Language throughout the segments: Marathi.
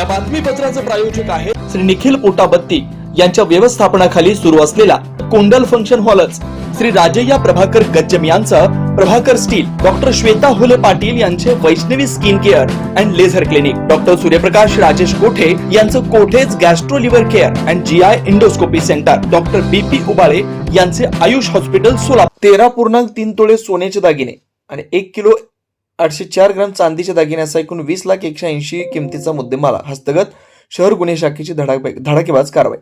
या बातमीपत्राचे प्रायोजक आहे श्री निखिल पोटाबत्ती यांच्या व्यवस्थापनाखाली सुरू असलेला कोंडल फंक्शन हॉलच. श्री राजय्या प्रभाकर गज्जम यांचं प्रभाकर स्टील डॉक्टर श्वेता हुले पाटील यांचे Vaishnavi skin care and laser clinic. Doctor Suryaprakash Rajesh Kothe यांचं Kothe's gastro liver care and G I endoscopy centre. Doctor B P Ubale यांचे आयुष हॉस्पिटल सोलापूर. तेरा पूर्णांक तीन तोळे सोन्याचे दागिने आणि एक किलो आठशे चार ग्राम चांदीच्या दागिन्याचा एकूण वीस लाख एकशे ऐंशी किमतीचा मुद्देमाला हस्तगत शहर गुन्हे शाखेची धडाक धडाकेबाज कारवाई.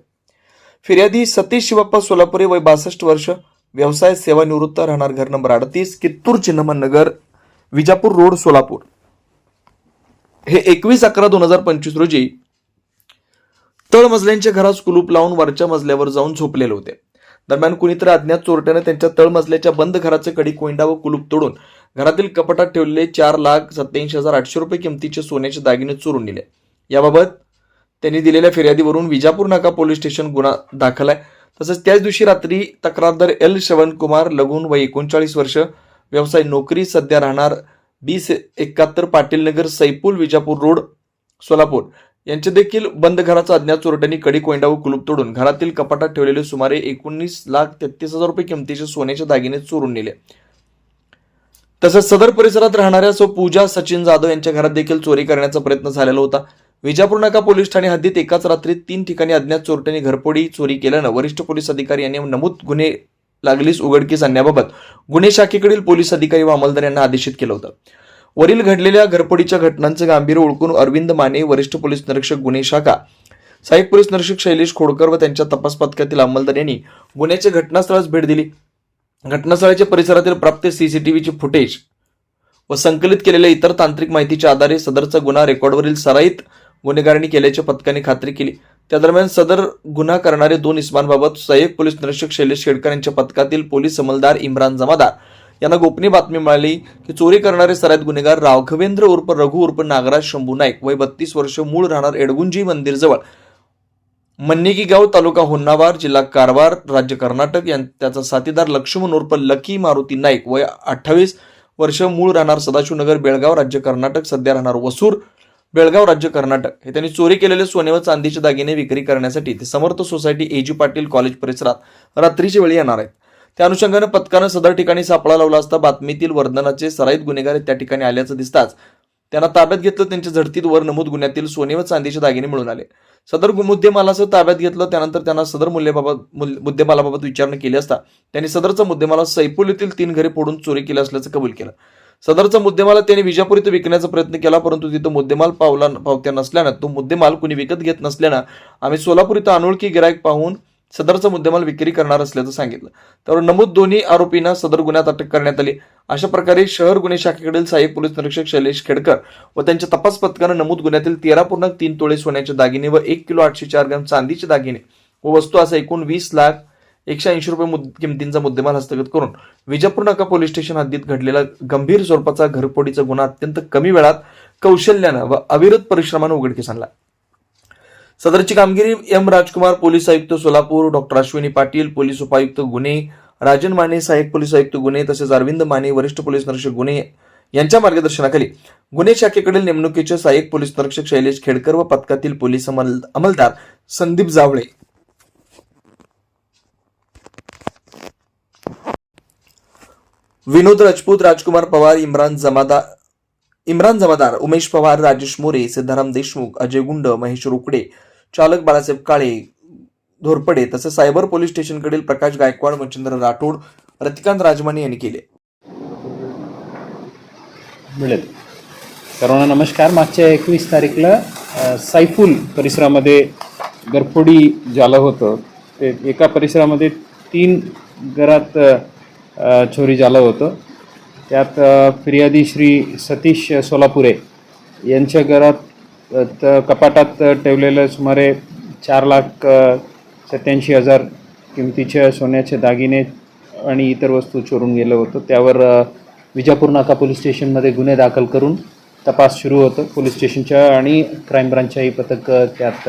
फिर्यादी सतीश शिवप्पा सोलापुरे वय बासष्ट वर्ष व्यवसाय सेवानिवृत्त राहणार घर नंबर अडतीस कित्तूर चिन्हमन नगर विजापूर रोड सोलापूर. हे एकवीस अकरा दोन हजार पंचवीस रोजी तळमजल्यांच्या घरास कुलूप लावून वरच्या मजल्यावर जाऊन झोपलेले होते. दरम्यान कुणीतरी अज्ञात चोरट्याने त्यांच्या तळमजल्याच्या बंद घराचे कडी कोंडा व कुलूप तोडून घरातील कपाटात ठेवलेले चार लाख सत्याऐंशी हजार आठशे रुपये किमतीचे सोन्याचे दागिने चोरून नेले. याबाबत त्यांनी दिलेल्या फिर्यादीवरून विजापूर नाका पोलीस स्टेशन गुन्हा दाखल आहे. तसंच त्याच दिवशी रात्री तक्रारदार एल श्रवणकुमार लगून व एकोणचाळीस वर्ष व्यवसाय नोकरी सध्या राहणार बीस एकाहत्तर पाटील नगर सैपूल विजापूर रोड सोलापूर. यांचे देखील बंद घराचा अज्ञात चोरट्यांनी कडी कोंडा व कुलूप तोडून घरातील कपाटात ठेवलेले सुमारे एकोणीस लाख तेहतीस हजार रुपये किमतीचे सोन्याचे दागिने चोरून नेले. तसंच सदर परिसरात राहणाऱ्या सो पूजा सचिन जाधव यांच्या घरात देखील चोरी करण्याचा प्रयत्न झालेला होता. विजापूर नाका पोलीस ठाणे हद्दीत एकाच रात्री तीन ठिकाणी अज्ञात चोरट्यांनी घरपोडी चोरी केल्यानं वरिष्ठ पोलीस अधिकारी यांनी नमूद गुन्हे लागलीस उघडकीस आणण्याबाबत गुन्हे शाखेकडील पोलीस अधिकारी व अंमलदार यांना आदेशित केलं होतं. वरील घडलेल्या घरपोडीच्या घटनांचे गांभीर्य ओळखून अरविंद माने वरिष्ठ पोलीस निरीक्षक गुन्हे शाखा सहाय्यक पोलीस निरीक्षक शैलेश खोडकर व त्यांच्या तपास पथकातील अंमलदार यांनी गुन्ह्याच्या घटनास्थळास भेट दिली. घटनास्थळाच्या परिसरातील प्राप्त सीसीटीव्हीचे फुटेज व संकलित केलेल्या इतर तांत्रिक माहितीच्या आधारे सदरचा गुन्हा रेकॉर्डवरील सराईत गुन्हेगारांनी केल्याच्या पथकाने खात्री केली. त्या दरम्यान सदर गुन्हा करणारे दोन इस्मांबाबत सहाय्यक पोलीस निरीक्षक शैलेश शेडकर यांच्या पथकातील पोलीस अंमलदार इम्रान जमादार यांना गोपनीय बातमी मिळाली की चोरी करणारे सराईत गुन्हेगार राघवेंद्र उर्फ रघु उर्फ नागराज शंभू नाईक वय बत्तीस वर्ष मूळ राहणार एडगुंजी मंदिरजवळ मन्निकी गाव तालुका होन्नावार जिल्हा कारवार राज्य कर्नाटक यां त्याचा साथीदार लक्ष्मण उर्फ लकी मारुती नाईक वय अठ्ठावीस वर्ष मूळ राहणार सदाशिवनगर बेळगाव राज्य कर्नाटक सध्या राहणार वसूर बेळगाव राज्य कर्नाटक. हे त्यांनी चोरी केलेले सोने व चांदीचे दागिने विक्री करण्यासाठी ते Samarth society A G Patil college परिसरात रात्रीच्या वेळी येणार आहेत. त्या अनुषंगानं पथकानं सदर ठिकाणी सापळा लावला असता बातमीतील वर्धनाचे सराईत गुन्हेगार त्या ठिकाणी आल्याचं दिसताच त्यांना ताब्यात घेतलं त्यांच्या झडतीत वर नमूद गुन्ह्यातील सोने व चांदीचे दागिने मिळून आले. सदर गु- मुद्देमालाचं ताब्यात घेतलं त्यानंतर त्यांना सदर मूल्यबाबत मुद्देमालाबाबत विचारणा केली असता त्यांनी सदरचा मुद्देमाला सैपूल येथील तीन घरे फोडून चोरी केली असल्याचं कबूल केलं. सदरचा मुद्देमाल त्यांनी विजापूर इथं विकण्याचा प्रयत्न केला परंतु तिथं मुद्देमाल पावला पावत्या नसल्यानं तो मुद्देमाल कुणी विकत घेत नसल्यानं आम्ही सोलापूर इथं अनोळखी गिरायक पाहून सदरचा मुद्देमाल विक्री करणार असल्याचं सांगितलं. त्यावर नमूद दोन्ही आरोपींना सदर गुन्ह्यात अटक करण्यात आली. अशा प्रकारे शहर गुन्हे शाखेकडील सहाय्यक पोलीस निरीक्षक शैलेश खेडकर व त्यांच्या तपास पथकानं नमूद गुन्ह्यातील तेरा पूर्णांक तीन तोळे सोन्याचे दागिने व एक किलो आठशे चार ग्रॅम चांदीचे दागिने व वस्तू असा एकूण वीस लाख एकशे ऐंशी रुपये मुद- किमतींचा मुद्देमाल हस्तगत करून विजापूर नाका पोलीस स्टेशन हद्दीत घडलेला गंभीर स्वरूपाचा घरफोडीचा गुन्हा अत्यंत कमी वेळात कौशल्यानं व अविरत परिश्रमानं उघडकीस आणला. सदरची कामगिरी एम राजकुमार पोलीस आयुक्त सोलापूर डॉक्टर अश्विनी पाटील पोलीस उपायुक्त गुन्हे राजन माने सहाय्यक पोलीस आयुक्त गुन्हे तसेच अरविंद माने वरिष्ठ पोलीस निरीक्षक गुन्हे यांच्या मार्गदर्शनाखाली गुन्हे शाखेकडील नेमणुकीचे सहाय्यक पोलीस निरीक्षक शैलेश खेडकर व पथकातील पोलीस अंमल अंमलदार संदीप जावळे. विनोद राजपूत राजकुमार पवार इम्रान जमादार इम्रान जमादार उमेश पवार राजेश मोरे सिद्धाराम देशमुख अजय गुंड महेश रोकडे चालक बाळासाहेब काळे धोरपडे तसंच सायबर पोलीस स्टेशनकडील प्रकाश गायकवाड मच्छिंद्र राठोड रतिकांत राजमाने यांनी केले. मिळेल. सर्वांना नमस्कार. मागच्या एकवीस तारीखला अ, सायफुल परिसरामध्ये गरफोडी झालं होतं. ते एका परिसरामध्ये तीन घरात चोरी झालं होतं. त्यात फिर्यादी श्री सतीश सोलापुरे यांच्या घरात तर कपाटात ठेवलेलं सुमारे चार लाख सत्याऐंशी हजार किमतीच्या सोन्याचे दागिने आणि इतर वस्तू चोरून गेलं होतं. त्यावर विजापूर नाका पोलीस स्टेशनमध्ये गुन्हे दाखल करून तपास सुरू होतं. पोलीस स्टेशनच्या आणि क्राईम ब्रांचच्याही पथक त्यात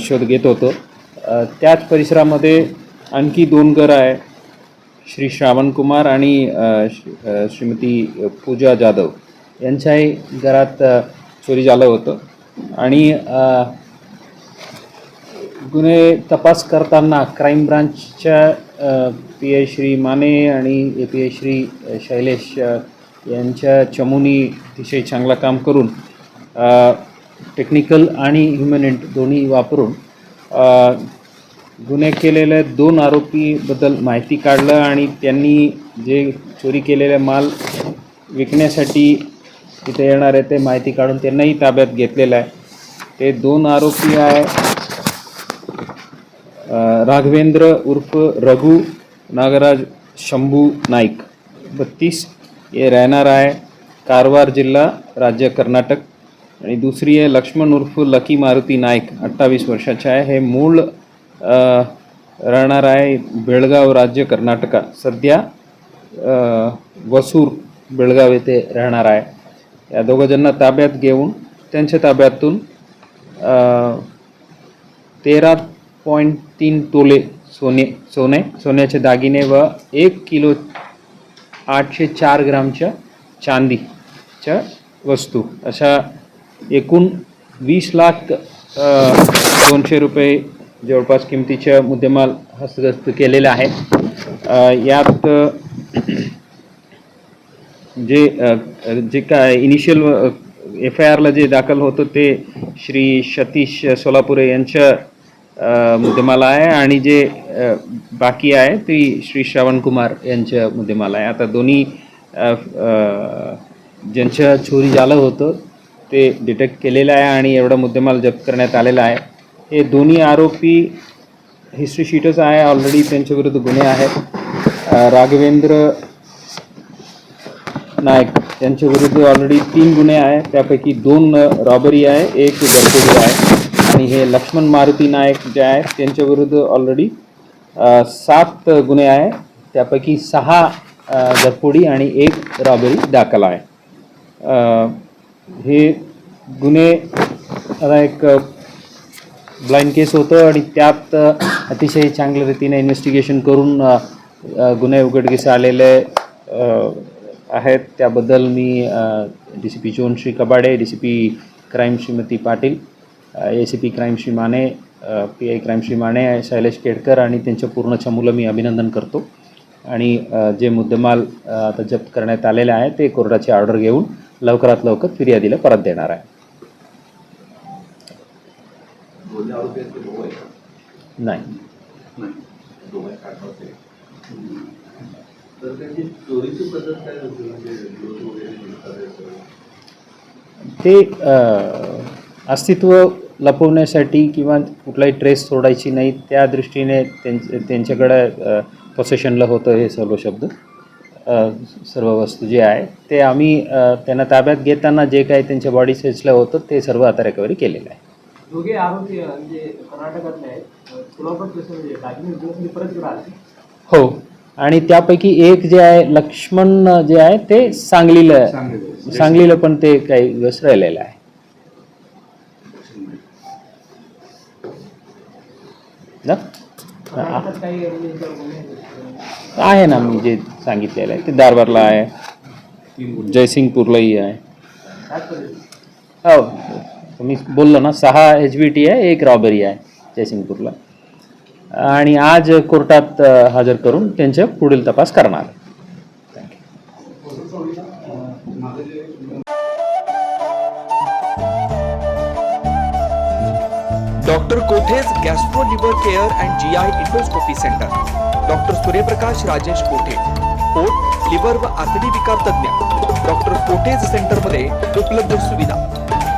शोध घेत होतं. त्याच परिसरामध्ये आणखी दोन घरं आहे. श्री श्रावण कुमार आणि श्री- श्रीमती पूजा जाधव. यांच्याही घरात चोरी झालं होतं. आणि गुन्हे तपास करताना क्राईम ब्रांचच्या पी आय श्री माने आणि A P I Shri Shailesh यांच्या चमूनी अतिशय चांगलं काम करून टेक्निकल आणि ह्युमन दोन्ही वापरून गुन्हे केलेल्या दोन आरोपीबद्दल माहिती काढलं आणि त्यांनी जे चोरी केलेले माल विकण्यासाठी तिथे येणार आहे ते माहिती काढून त्यांनाही ताब्यात घेतलेलं आहे. ते दोन आरोपी आहे. राघवेंद्र उर्फ रघु नागराज शंभू नाईक. बत्तीस हे राहणार आहे कारवार जिल्हा राज्य कर्नाटक. आणि दुसरी आहे लक्ष्मण उर्फ लकी मारुती नाईक अठ्ठावीस वर्षाचे आहे. हे मूळ राहणार आहे बेळगाव राज्य कर्नाटका. सध्या वसूर बेळगाव येथे राहणार आहे. या दोघंजणांना ताब्यात घेऊन त्यांच्या ताब्यातून तेरा पॉईंट तीन तोले सोने सोने सोन्याचे दागिने व एक किलो आठशे चार ग्रामच्या चांदीच्या वस्तू. अशा एकूण वीस लाख दोनशे रुपये जवळपास किमतीच्या मुद्देमाल हस्तगस्त केलेला आहे. यात जे जे काय इनिशियल एफ आय आरला जे दाखल होतं ते श्री सतीश सोलापुरे यांच्या मुद्देमाला आहे आणि जे बाकी आहे ती श्री श्रावण कुमार यांच्या मुद्देमाला आहे. आता दोन्ही ज्यांच्या चोरी झालं होतं ते डिटेक्ट केलेलं आहे आणि एवढा मुद्देमाल जप्त करण्यात आलेला आहे. हे दोन्ही आरोपी हिस्ट्री शीटच आहे. ऑलरेडी त्यांच्याविरुद्ध गुन्हे आहेत. राघवेंद्र नायक यांच्या विरुद्ध ऑलरेडी तीन गुन्हे आहे त्यापैकी दोन रॉबरी आहे एक घरफोडी आहे. आणि हे लक्ष्मण मारुती नायक जे आहेत त्यांच्या विरुद्ध ऑलरेडी सात गुन्हे आहे त्यापैकी सहा अ, घरफोडी आणि एक रॉबरी दाखल आहे. हे गुन्हे आता एक ब्लाइंड केस होतं आणि त्यात अतिशय चांगल्या रीतीने इन्व्हेस्टिगेशन करून गुन्हे उघडकीस आलेले आहेत. त्याबद्दल मी D C P zone Shri Kabade D C P crime Shrimati Patil A C P crime Shri Mane P I crime Shri Mane Shailesh Kedkar आणि त्यांच्या पूर्ण चमूला मी अभिनंदन करतो. आणि जे मुद्देमाल आता जप्त करण्यात आलेले आहे ते कोर्टाची ऑर्डर घेऊन लवकरात लवकर फिर्यादीला परत देणार आहे. नाही. तर त्यांची चोरीची पद्धत काय होती? म्हणजे वगैरे ते अस्तित्व लपवण्यासाठी किंवा कुठलाही ट्रेस सोडायची नाही त्या दृष्टीने त्यांच्या त्यांच्याकडे पोसेशनला होतं हे सर्व शब्द. अ, सर्व वस्तू जे आहे ते आम्ही त्यांना ताब्यात घेताना जे काही त्यांच्या बॉडी सेल्सला होतं ते सर्व आता रिकव्हरी केलेलं आहे. दोघे आरोपी म्हणजे कर्नाटकातले आहेत. सोलापूर हो. आणि त्यापैकी एक जे आहे लक्ष्मण जे आहे ते सांगलीला सांगलीला. पण ते काही दिवस राहिलेलं आहे. आहे ना मी जे सांगितलेलं आहे ते दारबारला आहे. जयसिंगपूरलाही आहे. हो. मी बोललो ना सहा एच बी टी आहे एक रॉबरी आहे जयसिंगपूरला. आणि आज कोर्टात हजर करून त्यांचे पुढील तपास करणार. Doctor Kothe's gastro liver care and G I endoscopy centre doctor Suryaprakash Rajesh Kothe पोट लिव्हर व आतडी विकार तज्ज्ञ डॉक्टर कोठेज सेंटरमध्ये उपलब्ध सुविधा.